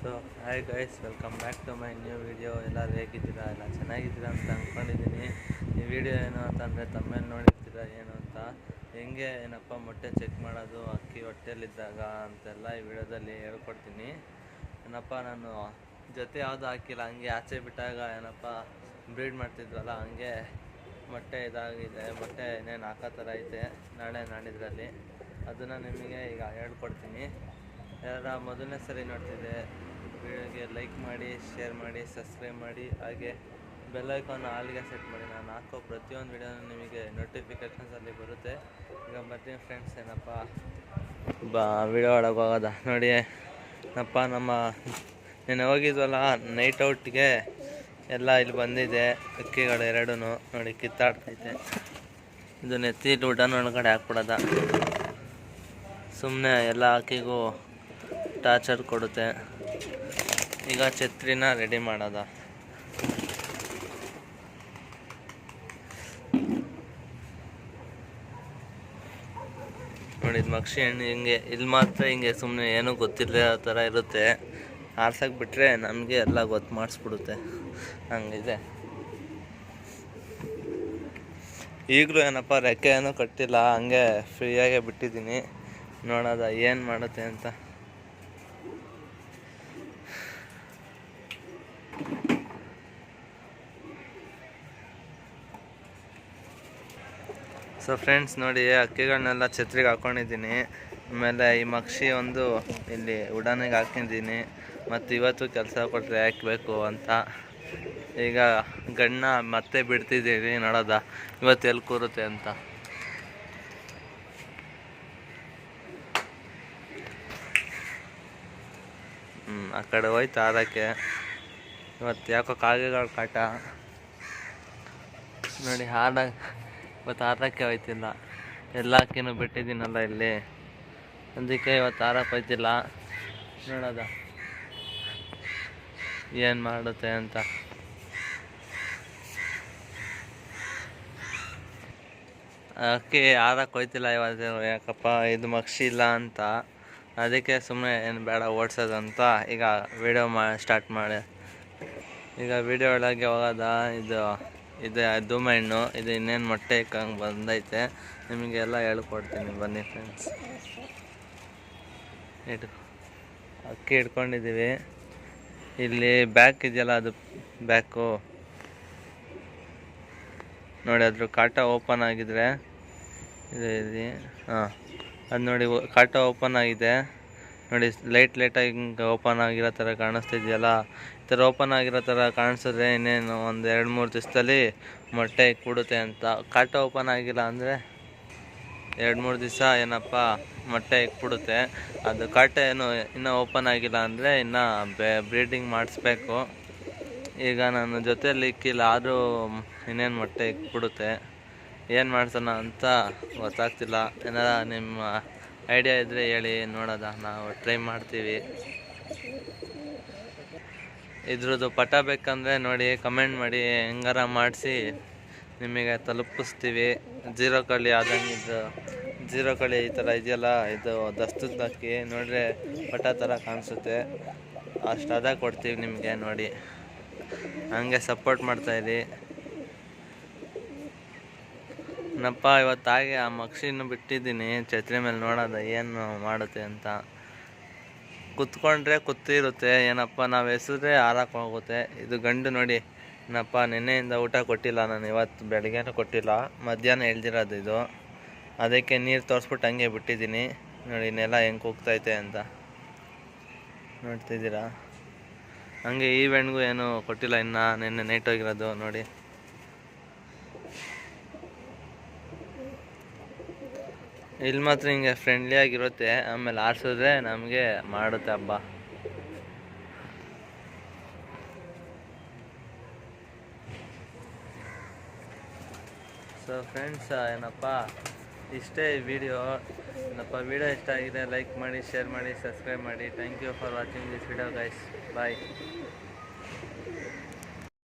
So hi guys welcome back to my new video ಎಲ್ಲರೂ ಹೇಗಿದ್ದೀರಾ? ಎಲ್ಲ ಚೆನ್ನಾಗಿದ್ದೀರಾ ಅಂತ ಅಂದ್ಕೊಂಡಿದ್ದೀನಿ ಈ ವಿಡಿಯೋ ಏನು ಅಂತಂದರೆ ತಮ್ಮೇಲೆ ನೋಡಿರ್ತೀರಾ ಏನು ಅಂತ? ಹೆಂಗೆ ಏನಪ್ಪ ಮೊಟ್ಟೆ ಚೆಕ್ ಮಾಡೋದು, ಅಕ್ಕಿ ಹೊಟ್ಟೆಯಲ್ಲಿದ್ದಾಗ ಅಂತೆಲ್ಲ ಈ ವಿಡಿಯೋದಲ್ಲಿ ಹೇಳ್ಕೊಡ್ತೀನಿ. ಏನಪ್ಪ ನಾನು ಜೊತೆ ಯಾವುದು ಹಾಕಿಲ್ಲ, ಹಂಗೆ ಆಚೆ ಬಿಟ್ಟಾಗ ಏನಪ್ಪ ಬ್ರೀಡ್ ಮಾಡ್ತಿದ್ವಲ್ಲ, ಹಂಗೆ ಮೊಟ್ಟೆ ಇದಾಗಿದೆ, ಮೊಟ್ಟೆ ಏನೇನು ಹಾಕೋ ಥರ ಐತೆ, ನಾಳೆ ನಾಡಿದ್ರಲ್ಲಿ. ಅದನ್ನು ನಿಮಗೆ ಈಗ ಹೇಳ್ಕೊಡ್ತೀನಿ. ಯಾರ ಮೊದಲನೇ ಸರಿ ನೋಡ್ತಿದ್ದೆ ವಿಡಿಯೋಗೆ ಲೈಕ್ ಮಾಡಿ ಶೇರ್ ಮಾಡಿ ಸಬ್ಸ್ಕ್ರೈಬ್ ಮಾಡಿ, ಹಾಗೆ ಬೆಲ್ ಐಕಾನ್ ಆಲ್ಗೆ ಸೆಟ್ ಮಾಡಿ. ನಾನು ಹಾಕೋ ಪ್ರತಿಯೊಂದು ವಿಡಿಯೋನು ನಿಮಗೆ ನೋಟಿಫಿಕೇಷನ್ಸಲ್ಲಿ ಬರುತ್ತೆ. ಈಗ ಬರ್ತೀನಿ ಫ್ರೆಂಡ್ಸ್ ಏನಪ್ಪ? ಬಾ ವಿಡಿಯೋ ಒಳಗೆ ಹೋಗೋದ. ನೋಡಿ, ಏನಪ್ಪ ನಮ್ಮ, ನೆನೆ ಹೋಗಿದ್ವಲ್ಲ ನೈಟ್ ಔಟ್ಗೆ ಎಲ್ಲ ಇಲ್ಲಿ ಬಂದಿದೆ, ಅಕ್ಕಿಗಳು ಎರಡೂ ನೋಡಿ ಕಿತ್ತಾಡ್ತೈತೆ ಇದನ್ನ ಎತ್ತಿ ಊಟನ ಒಳಗಡೆ ಹಾಕ್ಬಿಡೋದ. ಸುಮ್ಮನೆ ಎಲ್ಲ ಅಕ್ಕಿಗೂ ಟಾರ್ಚರ್ ಕೊಡುತ್ತೆ. ಈಗ ಛತ್ರಿನ ರೆಡಿ ಮಾಡೋದ. ನೋಡಿ ಇದು ಮಕ್ಷಿ ಹೆಣ್ಣು ಹಿಂಗೆ ಇಲ್ಲಿ ಮಾತ್ರ ಹಿಂಗೆ ಸುಮ್ಮನೆ ಏನೂ ಗೊತ್ತಿಲ್ಲ ಆ ಥರ ಇರುತ್ತೆ. ಆರ್ಸಕ್ಕೆ ಬಿಟ್ಟರೆ ನಮಗೆ ಎಲ್ಲ ಗೊತ್ತು ಮಾಡಿಸ್ಬಿಡುತ್ತೆ. ಹಂಗಿದೆ. ಈಗಲೂ ಏನಪ್ಪ, ರೆಕ್ಕೆ ಏನೂ ಕಟ್ಟಿಲ್ಲ, ಹಂಗೆ ಫ್ರೀಯಾಗೆ ಬಿಟ್ಟಿದ್ದೀನಿ. ನೋಡೋದ ಏನು ಮಾಡುತ್ತೆ ಅಂತ. ಸೊ ಫ್ರೆಂಡ್ಸ್ ನೋಡಿ ಅಕ್ಕಿಗಳನ್ನೆಲ್ಲ ಛತ್ರಿಗೆ ಹಾಕ್ಕೊಂಡಿದ್ದೀನಿ ಆಮೇಲೆ ಈ ಮಕ್ಷಿ ಒಂದು ಇಲ್ಲಿ ಉಡಾನಿಗೆ ಹಾಕಿದ್ದೀನಿ. ಮತ್ತು ಇವತ್ತು ಕೆಲಸ ಕೊಟ್ಟರೆ ಹಾಕಬೇಕು ಅಂತ. ಈಗ ಗಣ್ಣ ಮತ್ತೆ ಬಿಡ್ತಿದ್ದೀವಿ ನೋಡೋದ? ಇವತ್ತು ಎಲ್ಲಿ ಕೂರುತ್ತೆ ಅಂತ. ಹ್ಞೂ ಆ ಕಡೆ ಹೋಯ್ತು ಆರಕ್ಕೆ. ಇವತ್ತು ಯಾಕೋ ಕಾಗೆಗಳ ಕಾಟ. ನೋಡಿ ಹಾಡ ಇವತ್ತು ಆರಕ್ಕೆ ಹೋಯ್ತಿಲ್ಲ. ಎಲ್ಲ ಅಕ್ಕಿನೂ ಬಿಟ್ಟಿದ್ದೀನಲ್ಲ ಇಲ್ಲಿ. ಅದಕ್ಕೆ ಇವತ್ತು ಆರಕ್ಕೆ ಹೋಯ್ತಿಲ್ಲ. ನೋಡೋದ? ಏನು ಮಾಡುತ್ತೆ ಅಂತ. ಅಕ್ಕಿ ಆರಕ್ಕೆ ಹೋಯ್ತಿಲ್ಲ ಇವತ್ತು ಯಾಕಪ್ಪ, ಇದು ಮಕ್ಷಿ ಇಲ್ಲ ಅಂತ. ಅದಕ್ಕೆ ಸುಮ್ಮನೆ ಏನು ಬೇಡ, ಓಡಿಸೋದಂತ. ಈಗ ವಿಡಿಯೋ ಮಾ ಸ್ಟಾರ್ಟ್ ಮಾಡಿ. ಈಗ ವಿಡಿಯೋ ಒಳಗೆ ಹೋಗೋದ? ಇದು ಇದು ಧೂಮೆಣ್ಣು ಇದು ಇನ್ನೇನು ಮೊಟ್ಟೆ ಇಕ್ಕಂಗೆ ಬಂದೈತೆ. ನಿಮಗೆಲ್ಲ ಹೇಳ್ಕೊಡ್ತೀನಿ ಬನ್ನಿ ಫ್ರೆಂಡ್ಸ್ ಇಟ್ಕೊ ಅಕ್ಕಿ ಇಟ್ಕೊಂಡಿದ್ದೀವಿ ಇಲ್ಲಿ ಬ್ಯಾಕ್ ಇದೆಯಲ್ಲ ಅದು ಬ್ಯಾಕು ನೋಡಿ ಅದ್ರ ಕಾಟ ಓಪನ್ ಆಗಿದ್ರೆ. ಇದೆ ಇಲ್ಲಿ ಹಾಂ, ಅದು ನೋಡಿ ಕಾಟ ಓಪನ್ ಆಗಿದೆ. ನೋಡಿ ಲೈಟ್ ಲೈಟಾಗಿ ಹಿಂಗೆ ಓಪನ್ ಆಗಿರೋ ಥರ ಕಾಣಿಸ್ತಿದೆಯಲ್ಲ. ಥರ ಓಪನ್ ಆಗಿರೋ ಥರ ಕಾಣಿಸಿದ್ರೆ ಇನ್ನೇನು ಒಂದು ಎರಡು ಮೂರು ದಿವಸದಲ್ಲಿ ಮೊಟ್ಟೆ ಕೂಡುತ್ತೆ ಅಂತ. ಕಾಟ ಓಪನ್ ಆಗಿಲ್ಲ ಅಂದರೆ ಎರಡು ಮೂರು ದಿವಸ ಏನಪ್ಪ, ಮೊಟ್ಟೆ ಇಕ್ಬಿಡುತ್ತೆ ಅದು ಕಾಟ ಏನು ಇನ್ನೂ ಓಪನ್ ಆಗಿಲ್ಲ ಅಂದರೆ ಇನ್ನು ಬ್ರೀಡಿಂಗ್ ಮಾಡಿಸ್ಬೇಕು. ಈಗ ನನ್ನ ಜೊತೆಯಲ್ಲಿ ಇಕ್ಕಿಲ್ಲ, ಆದರೂ ಇನ್ನೇನು ಮೊಟ್ಟೆ ಇಕ್ಬಿಡುತ್ತೆ ಏನು ಮಾಡ್ಸೋಣ ಅಂತ ಗೊತ್ತಾಗ್ತಿಲ್ಲ. ಏನಾರ ನಿಮ್ಮ ಐಡಿಯಾ ಇದ್ದರೆ ಹೇಳಿ ನೋಡೋದ ನಾವು ಟ್ರೈ ಮಾಡ್ತೀವಿ. ಇದ್ರದ್ದು ಪಟ ಬೇಕಂದರೆ ನೋಡಿ ಕಮೆಂಟ್ ಮಾಡಿ, ಹೆಂಗಾರ ಮಾಡಿಸಿ ನಿಮಗೆ ತಲುಪಿಸ್ತೀವಿ. ಜೀರೋ ಕಳಿ ಆದಂಗೆ ಇದು, ಜೀರೋ ಕಳಿ ಈ ಥರ ಇದೆಯಲ್ಲ, ಇದು ದಸ್ತದ ಅಕ್ಕಿ ನೋಡಿದ್ರೆ ಪಟ ಥರ ಕಾಣಿಸುತ್ತೆ. ಅಷ್ಟು ಅದ ಕೊಡ್ತೀವಿ ನಿಮಗೆ ನೋಡಿ. ಹಂಗೆ ಸಪೋರ್ಟ್ ಮಾಡ್ತಾಯಿರಿ ನಪ್ಪ ಇವತ್ತು ಹಾಗೆ ಆ ಮಕ್ಷಿನ ಬಿಟ್ಟಿದ್ದೀನಿ. ಛತ್ರಿ ಮೇಲೆ ನೋಡೋದ ಏನು ಮಾಡುತ್ತೆ ಅಂತ. ಕುತ್ಕೊಂಡ್ರೆ ಕುತ್ತಿರುತ್ತೆ, ಏನಪ್ಪ ನಾವು ಎಸಿದ್ರೆ ಹಾರಕ್ಕೆ ಹೋಗುತ್ತೆ. ಇದು ಗಂಡು ನೋಡಿ, ಏನಪ್ಪ, ನಿನ್ನೆಯಿಂದ ಊಟ ಕೊಟ್ಟಿಲ್ಲ ನಾನು, ಇವತ್ತು ಬೆಳಗ್ಗೆನೂ ಕೊಟ್ಟಿಲ್ಲ, ಮಧ್ಯಾಹ್ನ ಎಳ್ದಿರೋದು ಇದು. ಅದಕ್ಕೆ ನೀರು ತೋರಿಸ್ಬಿಟ್ಟು ಹಂಗೆ ಬಿಟ್ಟಿದ್ದೀನಿ. ನೋಡಿ, ನೆಲ ಹೆಂಗೆ ಹೋಗ್ತೈತೆ ಅಂತ. ನೋಡ್ತಿದ್ದೀರಾ? ಹಂಗೆ ಈ ಏನೂ ಏನು ಕೊಟ್ಟಿಲ್ಲ ಇನ್ನು, ನಿನ್ನೆ ನೈಟ್ ಹೋಗಿರೋದು, ನೋಡಿ. ಇಲ್ಲಿ ಮಾತ್ರ ಹಿಂಗೆ ಫ್ರೆಂಡ್ಲಿ ಆಗಿರುತ್ತೆ, ಆಮೇಲೆ ಆರಿಸಿದ್ರೆ ನಮಗೆ ಮಾಡುತ್ತೆ ಹಬ್ಬ. ಸೊ ಫ್ರೆಂಡ್ಸ್ ಏನಪ್ಪ, ಇಷ್ಟೇ ಈ ವಿಡಿಯೋ ಏನಪ್ಪ ವಿಡಿಯೋ ಇಷ್ಟ ಆಗಿದೆ ಲೈಕ್ ಮಾಡಿ ಶೇರ್ ಮಾಡಿ ಸಬ್ಸ್ಕ್ರೈಬ್ ಮಾಡಿ. Thank you for watching this video guys bye